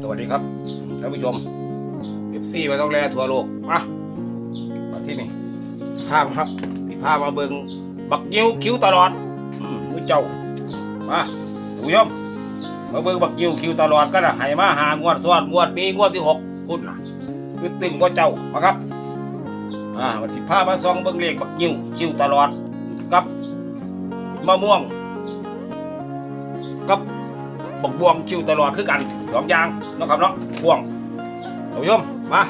สวัสดีครับท่านผู้ชมเอฟซีมาต้องแลทั่วโลกมามาที่นี่ภาพครับที่ภาพมาเบิงบักยิ้วคิ้วตลอดอืมมือเจ้ามาท่านผู้ชมมาเบิงบักยิ้วคิ้วตลอดก็นะให้มาหางวดซ้อนงวดนี้งวดที่หกพุ่นนะคือตึงก็เจ้ามาครับอ่าวันสิภาพมาซองเบิงเลขบักยิ้วคิ้วตลอดกับมะม่วง บักบวงคิวตลอดคือกันสองอย่างนะครับเนาะบวงท่านผู้ชมมา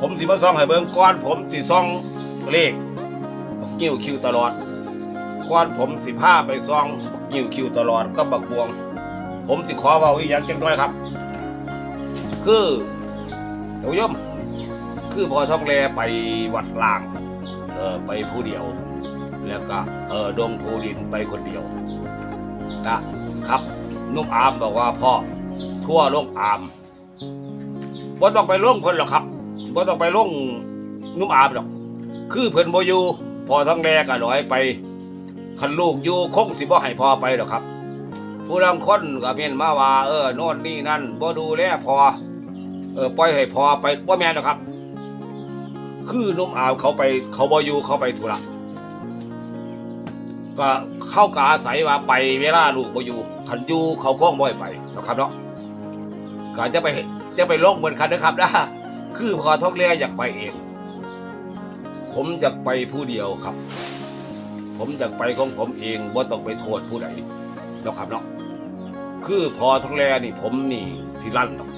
ผมสิมาซองให้เบิ่งก่อนผมสิซองเลขบักยิ้วคิวตลอดก่อนผมสิพาไปซองบักยิ้วคิวตลอดกับบักบวง ผมสิขอเว้าอีกอย่างจังด้วยครับ คือท่านผู้ชมคือพอท่องแลไปวัดลางเออไปผู้เดียว แล้วก็เออดงภูดินไปคนเดียวนะครับ นุ่มอามบอกว่าพ่อทั่วโลกอามบ่ต้องไปล่งคนหรอกครับบ่ต้องไปล่งนุ่มอามหรอก คือเพิ่นบ่อยู่พอทั้งแรกก็ร้อยไปคันลูกอยู่คงสิบ่ให้พ่อไปหรอกครับ ผู้ลางคนก็เมียนมาว่า เออโน่นนี่นั่นบ่ดูแลพอเออปล่อยให้พอไปบ่แม่นหรอกครับ คือนุ่มอามเขาไปเขาบ่อยู่เขาไปธุระ ก็เข้ากอาศัยว่าไปเวลาลูกบ่อยู่ขันอยู่เขาคล้องบ่อยไปนะครับเนาะก็จะไปจะไปลงเหมือนกันนะครับนะคือพอท้องเรียอยากไปเอง ผมอยากไปผู้เดียวครับ ผมอยากไปของผมเองบ่ต้องไปโทษผู้ใดนะครับเนาะคือพอท้องแรนี่ผมนี่ที่ลั่นเนาะ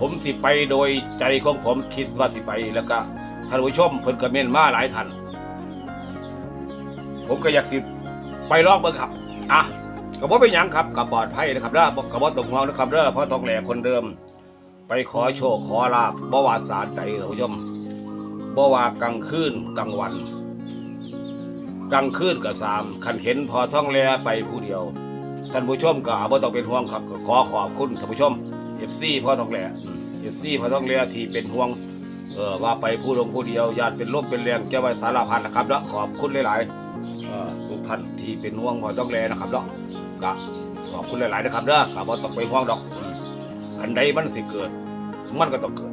ผมสิไปโดยใจของผมคิดว่าสิไปแล้วก็ท่านผู้ชมเพิ่นก็เม่นมาหลายท่าน ผมก็อยากสิไปลอกเบิ่งครับ อะก็บ่เป็นยังครับก็ปลอดภัยนะครับเด้อบ่ก็บ่ต้องห่วงนะครับเด้อเพราะต้องแหลคนเดิม ไปขอโชคขอลาบบ่ว่าสารใดท่านผู้ชมบ่ว่ากลางคืนกลางวัน กลางคืนก็สามคันเห็นพอท่องแลไปผู้เดียวท่านผู้ชมก็บ่ต้องเป็นห่วงครับขอขอบคุณท่านผู้ชม FC พ่อท่องแลเอืม FC พ่อท่องแลที่เป็นห่วงเออว่าไปผู้ลงผู้เดียวญาติเป็นลมเป็นแรงจะไว้สารพันนะครับแล้วขอบคุณหลายๆ ทุกท่านที่เป็นห่วงพอต้องแลนะครับเนาะก็ขอบคุณหลาย ๆ นะครับเด้อก็บ่ต้องไปห่วงดอก อันใดมันสิเกิด มันก็ต้องเกิด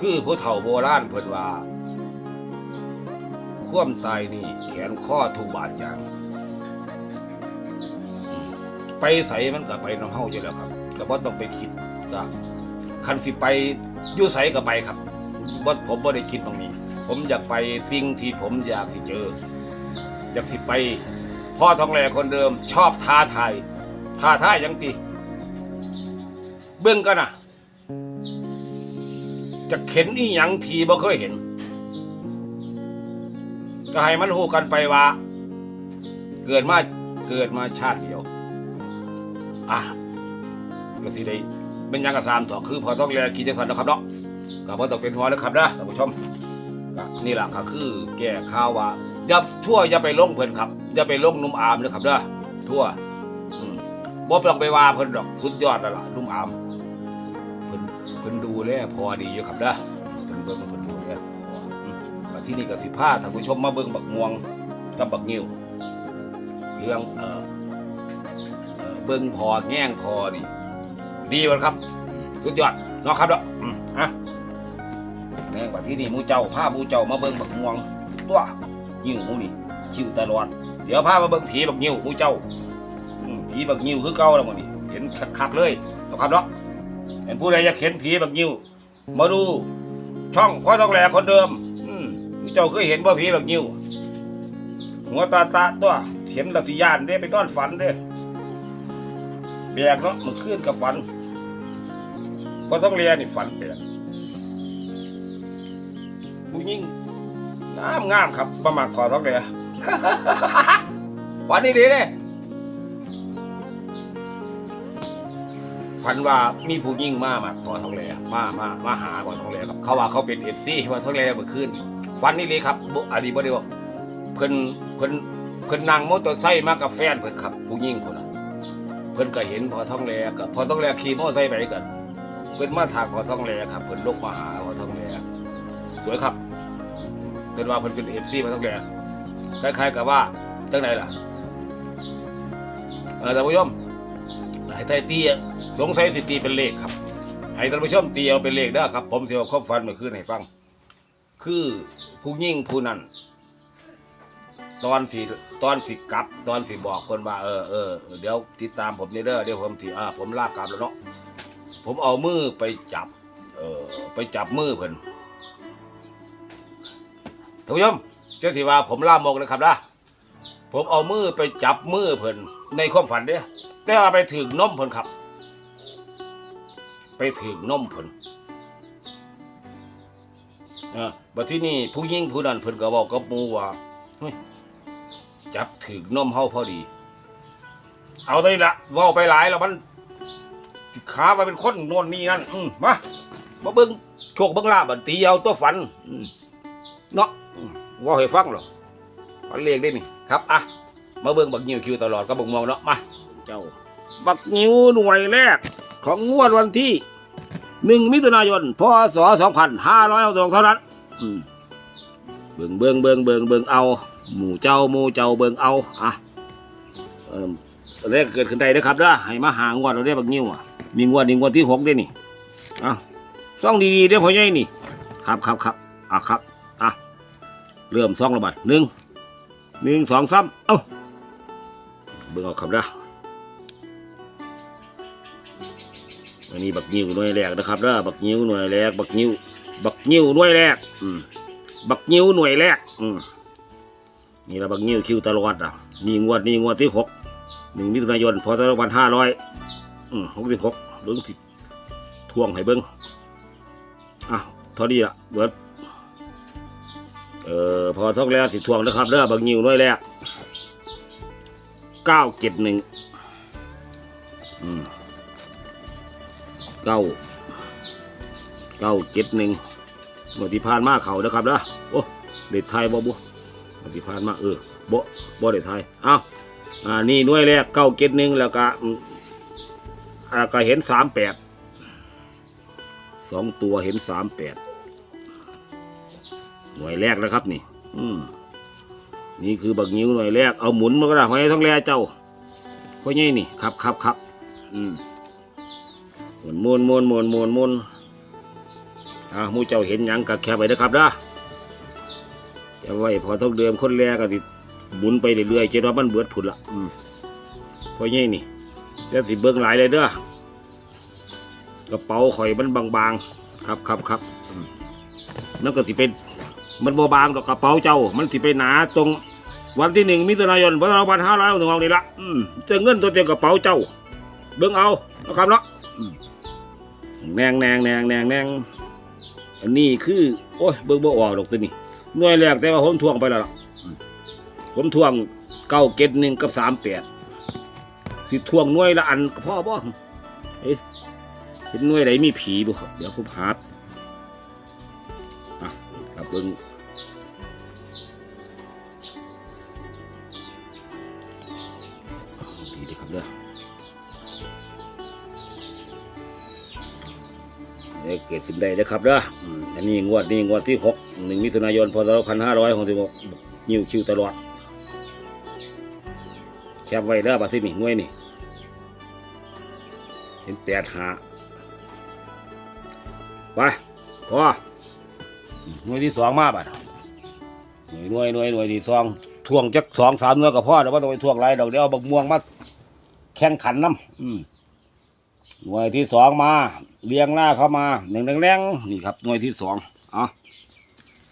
คือผู้เฒ่าโบราณเพิ่นว่าความตายนี่แขนข้อทุกบาดอย่าง ไปใส่มันก็ไปน้ำเฮาอยู่แล้วครับก็บ่ต้องไปคิดก็คันสิไปอยู่ไสก็ไปครับบ่ผมบ่ได้คิดตรงนี้ ผมอยากไปสิ่งที่ผมอยากสิเจอ อยากสิไป พ่อทองแหล่คนเดิม ชอบท้าทายท้าทายยังตีเบื้องกันนะจะเข็นอีหยังทีบ่เคยเห็น ก็ให้มันหูกันไปว่า เกิดมาเกิดมาชาติเดียว อะก็สิได้เป็นยังกระซามถอกคือพอต้องแลคิดจังสันนะครับเนาะก็บ่ต้องเป็นหัวแล้วครับนะท่านผู้ชม นี่แหละก็คือ แก้ข่าวว่าอย่าทั่วอย่าไปลงเพิ่นครับ อย่าไปลงนุ่มอามนะครับเด้อทั่วบ่ต้องไปว่าเพิ่นดอกสุดยอดแล้วล่ะนุ่มอามเพิ่นเพิ่นดูแลพอดีอยู่ครับเด้อเพิ่นเบิ่งเพิ่นดูแลมาที่นี่ก็สิพาท่านผู้ชมมาเบิ่งบักม่วงกับบักงิ้วเรื่องเออเบิ่งพอแง่งพอนี่ ดีบ่ครับ สุดยอดเนาะครับเนาะอืมอะ ม่งกว่าที่นี่มูเจ้าพามูเจ้ามาเบิ่งบักม่วงตัวยิ้วมูนี่ชิวตลอด เดี๋ยวพามาเบิ่งผีบักยิ้วมูเจ้าผีบักยิ้วคือเก่าแล้วมื้นี่เห็นคักๆเลยนะครับเนาะเห็นผู้ใดอยากเห็นผีบักยิ้วมาดูช่องพ่อต้องแหลคนเดิมมูเจ้าเคยเห็นบ่ผีบักยิ้วหัวตาตาตัวเห็นละสิยานเด้ไปต้อนฝันเด้แบกเนาะมันขึ้นกับฝันพ่อต้องเรียนี่ฝันแปลก ผู้หญิงงามงามครับประมาณขอท้องเลยฝันนี่ดีเลยฝันว่ามีผู้หญิงมามาขอทองเลยมามามาหาขอทองเลยครับเขาว่าเขาเป็นเอฟซีว่าทองเลยเมื่อคืนฝันนี่เลยครับอันนี้บ่ได้บอกเพิ่นเพิ่นเพิ่นนั่งมอเตอร์ไซค์มากับแฟนเพิ่นครับ ผู้หญิงคนน่ะเพิ่นก็เห็นพอทองแลกับพอทองแลขี่มอเตอร์ไซค์ไปกันเพิ่นมาถามพอทองแลครับเพิ่นลงมาหาพอทอง สวยครับเป็นว่าเพิ่นเป็นเอฟซีมาตั้งแต่คล้ายๆกับว่าตั้งไหนล่ะเออท่านผู้ชมให้ไทยตีสงสัยสิตีเป็นเลขครับให้ท่านผู้ชมตีเอาเป็นเลขเด้ครับ ผมเอาความฝันเมื่อคืนให้ฟัง คือผู้ยิ่งผู้นั้นตอนสิตอนสิกลับ ตอนสิบอกคนว่า เออเออเดี๋ยวติดตามผมนี่เด้อเดี๋ยวผมสิอ่าผมลากกลับแล้วเนาะผมเอามือไปจับ เออไปจับมือเพิ่น ท่านผู้ชมเจ้าสิว่าผมล่ามกเลยครับนะผมเอามือไปจับมือเพิ่นในความฝันเด้แต่ว่าไปถึงนมเพิ่นครับ ไปถึงนมเพิ่นเออบัดที่นี่ผู้ยิ่งผู้นั้นเพิ่นก็บอกกับหมูว่าเฮ้ยจับถึงนมเฮาพอดี เอาได้ละเว่าไปหลายแล้วมันขาไปเป็นคนโน่นนี่นั่น อืมมามาเบิ้งโชคเบิ้งลาบันตีเอาตัวฝันเนาะ ว่าให้ฟังหรอฝันเลขได้นี่ครับอะมาเบิ้งบักนิ้วคิวตลอดก็บักมองเนาะมาเจ้าบักนิ้วหน่วยแรก ของงวดวันที่หนึ่งมิถุนายนพศสองพันห้าร้อยเอาตรงเท่านั้นอืมเบิ้งเบิ้งเบิ้งเบิ้งเบิ้งเอา หมู่เจ้าหมู่เจ้าเบิ้งเอาอะเออแรกเกิดขึ้นได้นะครับเด้อให้มาหางวดเราได้บักนิ้วอะมีงวดนี้งวดที่หกด้วยนี่เอาซ่องดีๆเด้อพ่อใหญ่นี่ ครับครับครับอะครับอะ เริ่มซ่องระบาดหนึ่งหนึ่งสองสามเอ้าเบิ่งเอาครับนะอันนี้บักนิ้วหน่วยแรกนะครับนะบักนิ้วหน่วยแรก บักนิ้ว บักนิ้วหน่วยแรก อืมบักนิ้วหน่วยแรก อืมนี่ละบักนิ้วคิวตลอดอะนี่งวดนี่งวดที่หกหนึ่งมิถุนายนพศสองพันห้าร้อยอืมหกสิบหกเบิ้งสิทวงให้เบิ้งอะเท่านี้ละเบิด เออพอท่องแล้วสิทวงนะครับเด้อบางนิ้วน้อยแล้วเก้าเจ็ดหนึ่งเก้าเก้าเจ็ดหนึ่งเมื่อที่ผ่านมาเขานะครับเด้อโอ้เด็ดไทยบ่บุเมื่อที่ผ่านมาเออบ่บ่เด็ดไทยเอ้าอ่านี่น่วยแรกเก้าเจ็ดหนึ่งแล้วก็อืมอ่าก็เห็นสามแปดสองตัวเห็นสามแปด หน่วยแรกนะครับนี่ อืมนี่คือบักนิ้วหน่วยแรกเอาหมุนมาก็ได้หอยท้องแรเจ้าพ่อใหญ่นี่ครับครับครับอืมหมุนหมุนหมุนหมุนหมุนอ่ามูเจ้าเห็นยังกับแคบไปนะครับนะอย่าไว้พอท้องเดิมคนแรกก็สิหมุนไปเรื่อยๆเจ้าว่ามันเบิดผุดละอืมพ่อใหญ่นี่เดี๋ยวสิเบิ่งหลายเลยเด้อกระเป๋าข่อยมันบางๆ ครับครับครับนั่นก็สิเป็น มันบ่บางดอกกระเป๋าเจ้า มันสิไปหนาตรงวันที่หนึ่งมิถุนายนพศสองพันห้าร้อยหกสิบหกนี่ละเจะเงินตัวเต็มกระเป๋าเจ้า เบิ่งเอานะครับเนาะอืมแนงแนงแนงแนงแนงอันนี้คือ โอ้ยเบิ่งบ่ออกดอกตัวนี้หน่วยแรกแต่ว่าผมทวงไปแล้วล่ะผมทวงเก้าเกตหนึ่งกับสามแปดสิทวงหน่วยละอันก็พ่อบ่เฮ้ยเห็นหน่วยไหนมีผีบ่เดี๋ยวผมหาอะครับเบิ่ง เด้อเดี๋ยเกิดขึ้นได้เด้อครับเด้ออันนี้งวดนี้งวดที่หกหนึ่งมิถุนายนพศสองพันห้าร้อยหกสิบหกนิ้วคิวตลอด แคบไว้เด้อบาซินี่หน่วยนี่ เห็นแปดหาไปพอหน่วยที่สองมาบัดหน่วยหน่วยหน่วยหน่วยที่สองทวงจักสองสามหน่วยกับพ่อเดี๋ยวว่าต้องไปทวงไรดอกเดี๋ยวบักม่วงมา แข่งขันน้ำอืมหน่วยที่สองมาเรียงหน้าเข้ามาหนึ่งแรงๆนี่ครับหน่วยที่สองเอะ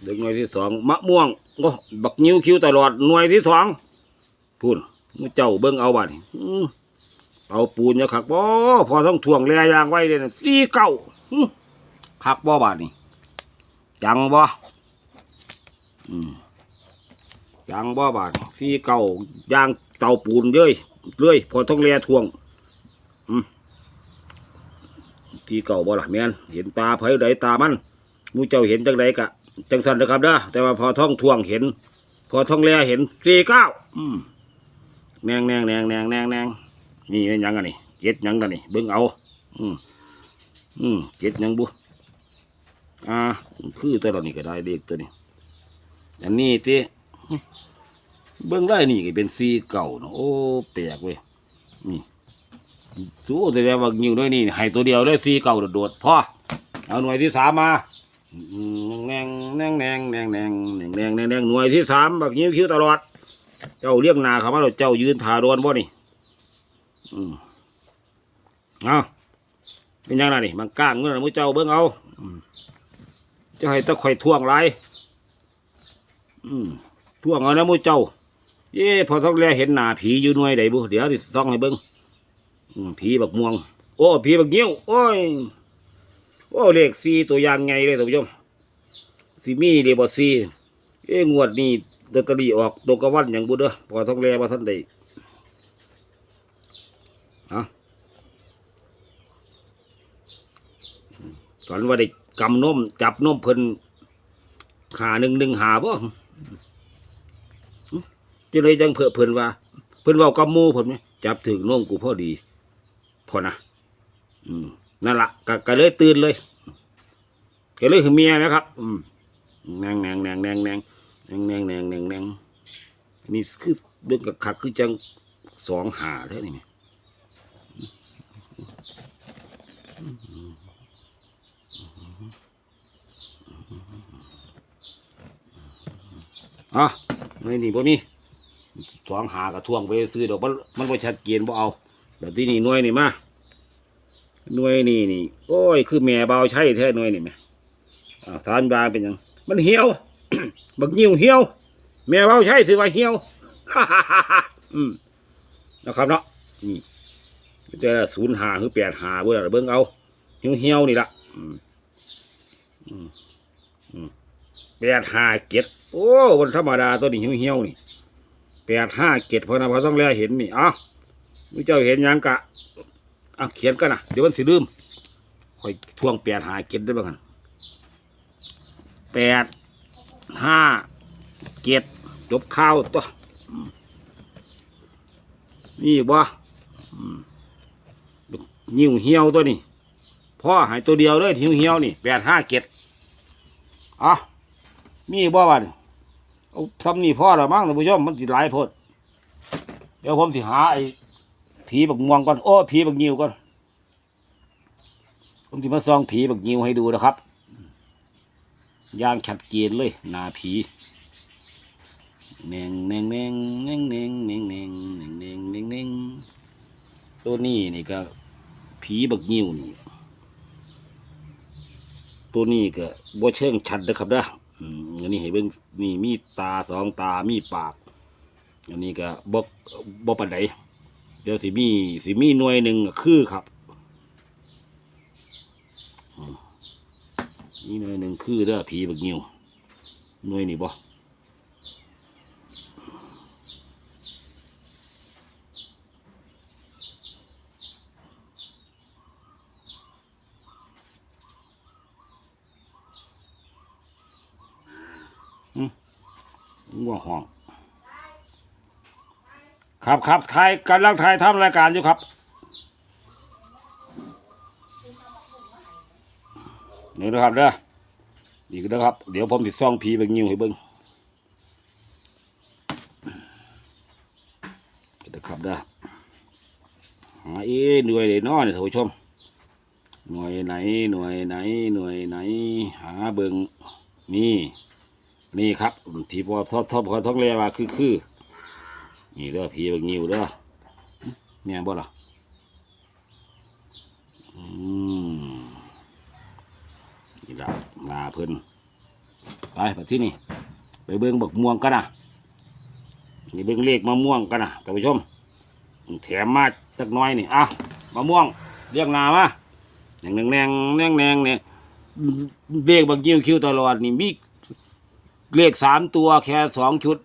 เด็กหน่วยที่สองมะม่วงก็บักนิ้วคิ้วตลอดหน่วยที่สองพูดมูเจ้าเบิ่งเอาบัดนี้อื้อเอาปูนเนี่ยคักบ่พอต้องถ่วงแลยางไว้เลยนะสี่เก้าอื้อคักบ่บาดนี้จังบ่อืมจังบ่บาดนี้สี่เก้ายางเตาปูนเย้ย เรื่อยพอต้องแลถ่วงที่เก่าบ่ล่ะแมนเห็นตาไผใดตามันมูเจ้าเห็นจังใดกะจังสันนะครับเด้อแต่ว่าพอท่องถ่วงเห็น พอท่องแลเห็นสี่เก้าอืมแนงแนงแนงแนงแนงแนงนี่เป็นยังกันนี่เจ็ดยังกันนี่เบิ่งเอา อืมอืมเจ็ดยังบุอ่าคือตัวเรานี่ก็ได้เด็กตัวนี้อันนี้ที่ เบิ่งได้นี่ก็เป็นสีเก่าเนาะโอ้แปลกเว้ยนี่สู้แต่แล้วว่ายิวด้วยนี่ให้ตัวเดียวเลยสีเก่าโดดๆพอเอาหน่วยที่สามมาแนงแนงแนงแนงแนงแนงแนงแนงแนงหน่วยที่สามบักยิวคิ้วตลอด เจ้าเรียกนาเขามาเราเจ้ายืนถาโดนบ่นี่อืมเอาเป็นยังไงนี่มันก้างเงินมือเจ้าเบิ่งเอาเจะให้ตะข่อยท่วงไรอืมท่วงเอานะมือเจ้า เย่พอท้องแลเห็นหน้าผีอยู่หน่วยใดบุเดี๋ยวสิดซ่องให้เบิ่งผีบักม่วง โอ้ผีบักเงี้ยวโอ้ยโอ้เลขสี่ตัวอย่างไงเลยท่านผู้ชมสิมีเดบซีเอ้งวดนี้ลอตเตอรี่ออกตรงกับวันอย่างบุเด้อพอท้องแลมาสันใดเอาตอนว่าได้กำนมจับนมเพิ่นขาหนึ่งหนึ่งหาบ่ จะเลยจังเพื่อเพิ่นว่า เพิ่นเว้ากับหมู่เพิ่นไหมจับถึงน้องกูพอดี พอนะอืมนั่นละกก็เลยตื่นเลยก็เลยคือเมียนะครับ อืมแนงแนงแนงแนงแนงแนงแนงแนงแนงแนงนี่คือเรื่องกับขักคือจังสองหาเท่านี้ไหมอะไม่นี่บ่มี สองหากระท่วงไปซื้อดอกมันมันบ่ชัดเจนบ่เอาแบบที่นี่หน่วยนี่มาหน่วยนี่นี่โอ้ย คือแม่เบาใช่แท้หน่วยนี่แม่อ่าทานบางเป็นยังมันเหี่ยว บักยิ้วเหี่ยว แม่เบาใช่สิว่าเหี่ยวฮ่าฮ่าฮ่าอืมนะครับเนาะนี่จะศูนย์หาหรือแปดหาเบื่อเบิ่งเอาเหี่ยวเหี่ยวนี่ละอืมอืมแปดหาเก็ดโอ้วันธรรมดาตัวนี้เหี่ยวเหี่ยวนี่ แปดห้าเกตพอนะพอต้องแลเห็นนี่อ้าวมุเจ้าเห็นยังกะอะเขียนกันนะเดี๋ยวมันสิลืมคอยทวงแปดห้าเกตได้บ้างกันแปดห้าเกตจบข้าวตัวนี่บ่อืมนิ้วเหี่ยวตัวนี้พ่อหายตัวเดียวเลยนิ้วเหี่ยวนี่แปดห้าเกตอะมีบ่วะนี่ เอาซ้ำนี่พ่อละมั้งท่านผู้ชมมันสิหลายโพดเดี๋ยวผมสิหาไอ้ผีบักม่วงก่อนโอ้ผีบักงิวก่อนผมสิมาซองผีบักงิวให้ดูนะครับย่างชัดเจนเลยหน้าผีเน่งเน่งเน่งเน่งเน่งเน่งเน่งเน่งเน่งเน่งเน่งตัวนี้นี่ก็ผีบักงิวนี่ตัวนี้ก็บ่เชิงชัดนะครับเด้ อืมอันนี้ให้เบิ้งนี่มีตาสองตามีปาก อันนี้ก็บกบกปันไดเดี๋ยวสิมีสิมีหน่วยหนึ่งก็คือครับนี่หน่วยหนึ่งคือเด้อผีบักงิวหน่วยนี่บ่ วงห้อง ครับครับถ่ายกำลังถ่ายทำรายการอยู่ครับนี่นะครับเด้อนี่ก็นะครับ เดี๋ยวผมติดซ่องผีเบิ่งยิ้วให้เบิ่งนะครับเด้อหาเอ๊ะหน่วยไหนน้อเนี่ยท่านผู้ชม หน่วยไหน หน่วยไหน หน่วยไหน หาเบิ่งนี่ นี่ครับที่พอทอดทอดพอท้องเรียว่าคือคือนี่เด้อผีเบิ่งยิ้วเด้อแม่นบ่ล่ะอืมนี่ละลาเพิ่นไปไปที่นี่ไปเบิ่งบักม่วงกันนะนี่เบิ่งเลขมะม่วงกันนะท่านผู้ชมแถมมาจักน้อยนี่อะมะม่วงเรียกนามาแนงแนงแนงแนงแนงเนี่ยเลขบักยิ้วคิวตลอดนี่มี เลขสามตัวแค่สองชุด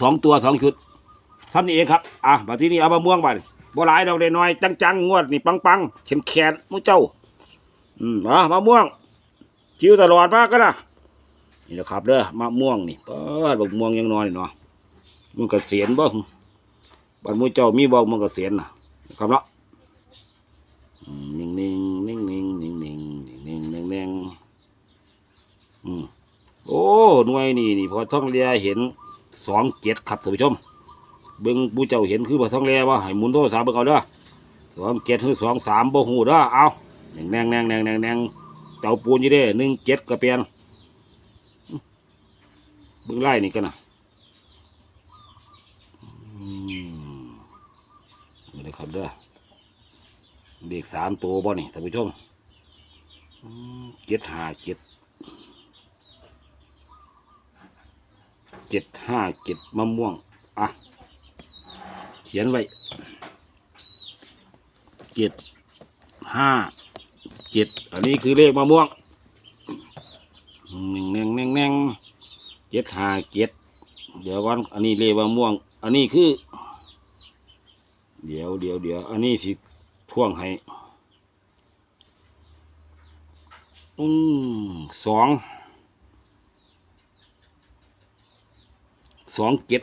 สองตัวสองชุดท่านนี้เองครับ อะมาที่นี่เอามะม่วงไปบ่หลายดอกเล็กน้อยจังๆงวดนี่ปังๆเข็มแขนมุ้เจ้า อืมอะมะม่วง คิวตลอดมากก็นะนี่แหละครับเด้อมะม่วงนี่เปิดบักม่วงยังน้อยเนาะมันก็เสียนบ่บ้านหมูเจ้ามีบ่มันก็เสียนนะครับเนาะนิ่งนิ่งนิ่งนิ่งนิ่งนิ่งนิ่งนิ่งนิ่งอืม โอ้หน่วยนี่นี่พอท่องเรือเห็นสองเจ็ดครับท่านผู้ชม เบิ่งผู้เจ้าเห็นคือพอท่องเรือว่าให้หมุนโทรศัพท์เบิ่งเอาเด้อสองเจ็ดหรือสองสามบ่หูเด้อเอาแนงแนงแนงแนงแนงแนงเจ้าปูนยู่เด้หนึ่งเจ็ดกระเปียนเบิ่งไล่นี่กันนะอืมนี่เลยครับเด้อเด็กสามตัวบ่นี่ท่านผู้ชมเจ็ดหาเจ็ด เจ็ดห้าเจ็ดมะม่วง อะ เขียนไว้เจ็ดห้าเจ็ดอันนี้คือเลขมะม่วงหนึ่งหนึ่งหนึ่งหนึ่งเจ็ดห้าเจ็ดเดี๋ยวก่อนอันนี้เลขมะม่วง อันนี้คือ เดี๋ยวเดี๋ยวเดี๋ยวอันนี้สิท่วงให้อืมสอง สองเจ็ด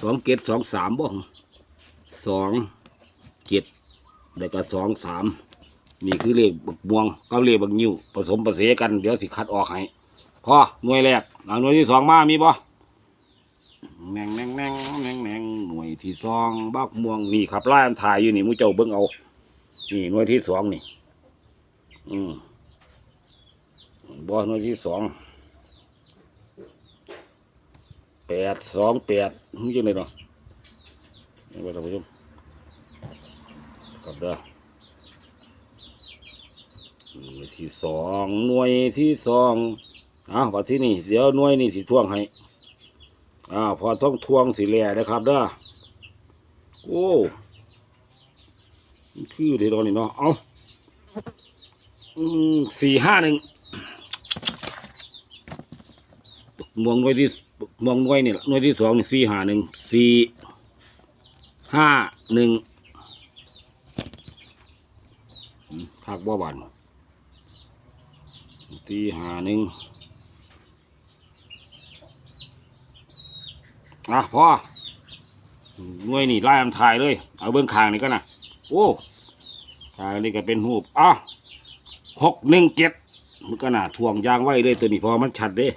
สองเจ็ดสองสามบ่สองเจ็ดแล้วก็สองสามนี่คือเลขบักม่วงกับเลขบักนิ้วผสมผสานกัน เดี๋ยวสิคัดออกให้พอหน่วยแรกเอาหน่วยที่สองมามีบ่แนงแนงแนงแนงแนงหน่วยที่สองบักม่วงนี่ขับไล่อันถ่ายอยู่นี่มูเจ้าเบิ้งเอา นี่หน่วยที่สองนี่ อืมบ่หน่วยที่สอง แปดสองแปดมึงจังเลยเนาะนี่ว่าท่านผู้ชมครับเด้อหน่วยที่สองหน่วยที่สองอ้าวบัดที่นี่เดี๋ยวหน่วยนี่สิทวงให้อ้าวพอต้องทวงสิแหล่นะครับเด้อโอ้มันคือเดี๋ยวนี้เนาะเอาสี่ห้าหนึ่งมวงหน่วยที่ มวงหน่วยนี่ล่ะหน่วยที่สองนี่สี่ห้าหนึ่งสี่ห้าหนึ่งคักบ่บันตีหาหนึ่งอะพอหน่วยนี่ไล่อันถ่ายเลย เอาเบื้องคางนี่ก็นะโอ้คางนี่ก็เป็นหูบอะหกหนึ่งเจ็ดมันก็น่ะถ่วงยางไว้เลยตัวนี้พอมันชัดเด้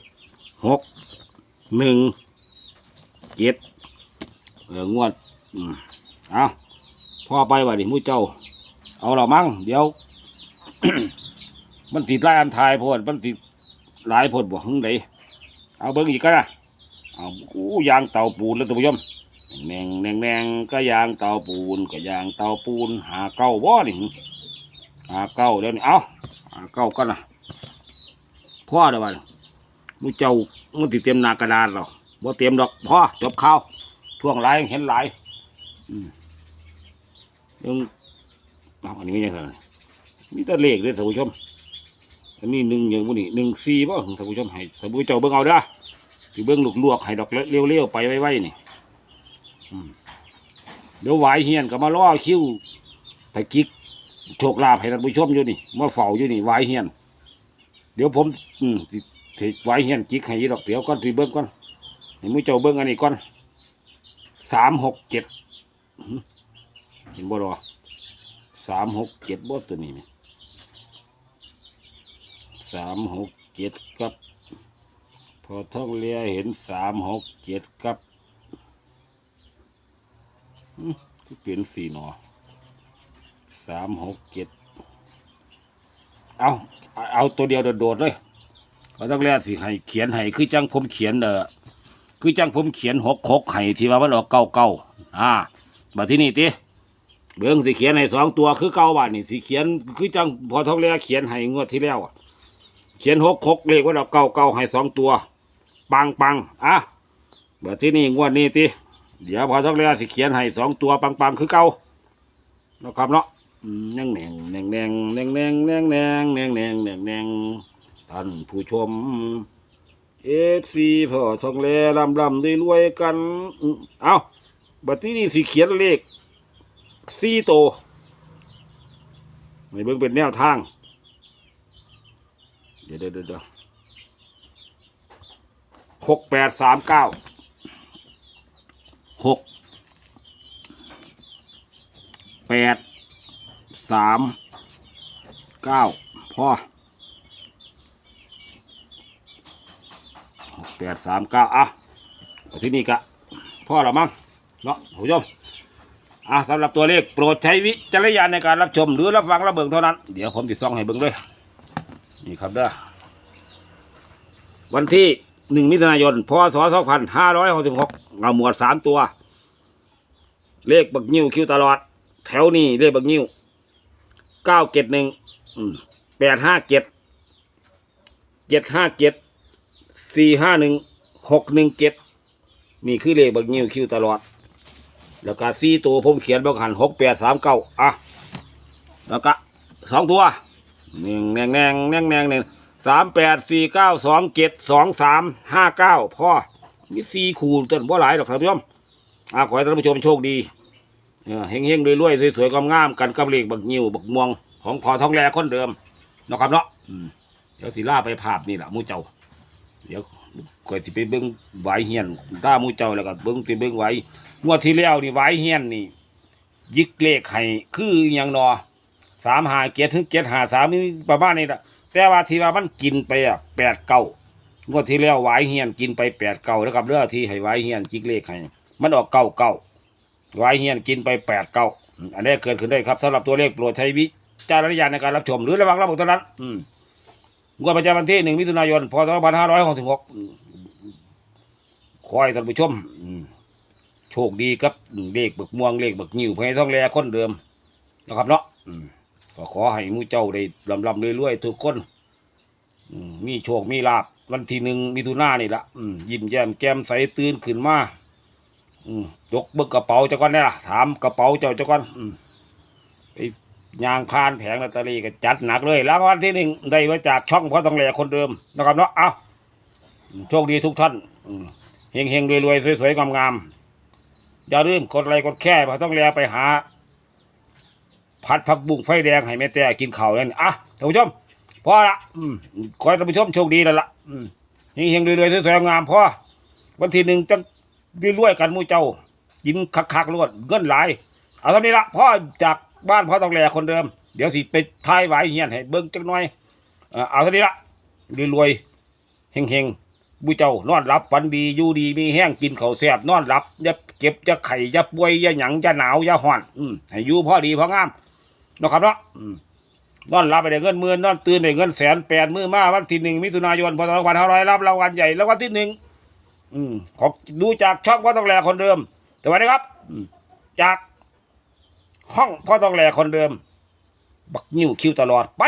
หก หนึ่งเจ็ดเอองวดอืมเอาพ่อไปว่าดิมู้เจ้า เอาเรามั้งเดี๋ยว มันติดไล่อันทายพดมันติดหลายพดบ่หึงไดเอาเบิ้งอีกกันะเอาอู้ยางเตาปูนแล้วท่านผู้ชมแนงแนงแนงก็ยางเตาปูนก็ยางเตาปูน หาเก้าบ่นี่หาเก้าเดี๋ยวนี้เอาหาเก้ากันนะพ่อเดี๋ยววัน มูเจ้ามันติเต็มหนากระดานเราบ่เตรียมดอกพ่อจบข่าวท่วงหลายเห็นหลายยังอันนี้ไม่ใช่ครับมีแต่เลขเลยท่านผู้ชม อันนี้หนึ่งอย่างพวกนี้หนึ่งสี่ป่ะท่านผู้ชมให้ท่านผู้เจ้าเบิ่งเอาเด้ที่เบิ่งลวกให้ดอกเลี้ยวๆไปไว้ๆนี่เดี๋ยวไหวเฮียนก็มาล่อคิ้วตะกิกโชคลาภให้ท่านผู้ชมอยู่นี่มาเฝ้าอยู่นี่ไหวเฮียน เดี๋ยวผม อืม สิไวายเฮียนจิกให้อีดอกเดี๋ยวก่อนสิเบิ่งก่อนให้ผู้เจ้าเบิ่งอันนี้ก่อนสามหกเจ็ดเห็นบ่ดอสามหกเจ็ดบอตัวนี้สามหกเจ็ดกับพอท่องเรือเห็นสามหกเจ็ดกับเปลี่ยนสี่หนอสามหกเจ็ดเอาเอาเอาตัวเดียวโดดๆเลย พอท่องเรือสิให้เขียนให้คือจังผมเขียนเด้อคือจังผมเขียนหกหกให้ที่ว่ามันออกเก้าเก้าอ่าบัดที่นี่ติเบิ้งสีเขียนให้สองตัวคือเก้าบาทนี่สีเขียนคือจังพอท้องเรือเขียนให้งวดที่แล้วอะเขียนหกหกเลขว่าเราเก้าเก้าให้สองตัว ปังปังอะเบิดที่นี่งวดนี้ติเดี๋ยวพอท้องเรือสิเขียนให้สองตัวปังปังคือเก้านะครับเนาะอืมแนงแนงแนงแนงแนงแนงแนงแนงแนงแนงแนงแนง ท่านผู้ชมเอฟซีพ่อท้องเรือลำลำได้รวยกัน เอาบัดที่นี่สิเขียนเลขสี่โตในเบื้องเป็นแนวทาง เดี๋ยวเดี๋ยวเดี๋ยวหกแปดสามเก้าหกแปดสามเก้าพ่อหก แปดสามเก้าอะเอาที่นี่กะพ่อเรามั้งเนาะผู้ชมอะสำหรับตัวเลขโปรดใช้วิจารณญาณในการรับชมหรือรับฟังรับเบิ่งเท่านั้น เดี๋ยวผมติดซองให้เบิ่งด้วย นี่ครับเด้อวันที่หนึ่งมิถุนายนพศสองพันห้าร้อยหกสิบหกเงาหมวดสามตัว เลขบักนิ้วคิวตลอด แถวนี้เลขบักนิ้วเก้าเจ็ดหนึ่งแปดห้าเจ็ดเจ็ดห้าเจ็ด สี่ห้าหนึ่งหกหนึ่งเจ็ดนี่คือเลขบักนิ้วคิวตลอด แล้วก็สี่ตัวผมเขียนบักหันหกแปดสามเก้าอะแล้วก็สองตัวหนึ่งแนงแนงแนงแนงหนึ่งสามแปดสี่เก้าสองเจ็ดสองสามห้าเก้าพ่อมีสี่คูณต้นบ่หลายหรอกครับท่านผู้ชมอะขอให้ท่านผู้ชมโชคดีเออเฮงเฮงรวยๆสวยๆงามๆกันกับเลขบักนิ้วบักม่วงของพอทองแรคนเดิมนะครับเนาะเดี๋ยวสีล่าไปภาพนี่แหละมูเจ้า ดี๋ยวก่อยสิไปเบิ้งไหวเฮียนตามูเจ้าแล้วก็เบิ้งสิเบิ้งไหวงวดที่แล้วนี่ไหวเฮียนนี่ยิกเลขให้คืออหยังนอสามหาเกียรถึงเกียรหาสามนี่ประมาณนี้ละแต่ว่าที่ว่ามันกินไปอะแปดเก้างวดที่แล้วไหวเฮียนกินไปแปดเก้าแล้วครับเรื่องที่ให้ไหวเฮียนจิกเลขให้มันออกเก้าเก้าไหวเฮียนกินไปแปดเก้าอันนี้เกิดขึ้นได้ครับสำหรับตัวเลขโปรดใช้วิจารณญาณในการรับชมหรือระวังระบบเท่านั้นอืม งวดประจำวันที่หนึ่งมิถุนายนพศสองพันห้าร้อยหกสิบหกขอให้ท่านผู้ชมอืมโชคดีครับเลขบักม่วงเลขบักนิ้วให้ท่องแลคนเดิมนะครับเนาะก็ขอให้มูเจ้าได้ลำลำเรวยๆทุกคนมีโชคมีลาบวันที่หนึ่งมิถุนายนนี่ละยิ้มแย้มแก้มใสตื่นขึ้นมาอืยกเบิกกระเป๋าเจ้าก่อนเนี่ยล่ะถามกระเป๋าเจ้าเจ้าก่อนไป ยางพานแผงลอตเตอรี่ก็จัดหนักเลยรางวัลที่หนึ่งได้มาจากช่องพ่อทองแหลคนเดิมนะครับเนาะเอาโชคดีทุกท่านอืมเฮงๆรวยๆสวยๆงามๆอย่าลืมกดไลค์กดแค่พราะต้องแลไปหาผัดผักบุ้งไฟแดงให้แม่แต่กินข้าวนั่นอะท่านผู้ชมพอละอืมขอให้ท่านผู้ชมโชคดีแล้วล่ะอืมเฮงๆรวยๆสวยๆงามๆพอวันที่หนึ่งจะรวยๆกันมู่เจ้ากินคักๆรวดเงินหลายเอาเท่านี้ละพ่อจาก บ้านพ่อต้องแลคนเดิม เดี๋ยวสิไปทายไหวเฮียนให้เบิ่งจักหน่อยเอ่อเอาเท่านี้ละรวยๆเฮงๆบุเจ้านอนหลับฝันดีอยู่ดีมีแห้งกินข้าวแซ่บนอนหลับอย่าเก็บอย่าไข่อย่าป่วยอย่าหยังอย่าหนาวอย่าห่อนอืมให้อยู่พอดีพองามเนาะครับเนาะอืมนอนหลับไปได้เงินหมื่นนอนตื่นได้เงินแสนแปดมือมาวันที่หนึ่งมิถุนายนพศสองพันห้าร้อยรับรางวัลใหญ่รางวัลที่หนึ่งอืมขอดูจากช่องพ่อต้องแลคนเดิมแต่วันนี้ครับ อืมจาก ห้องพ่อต้องแลคนเดิม บักนิ้วคิวตลอดไป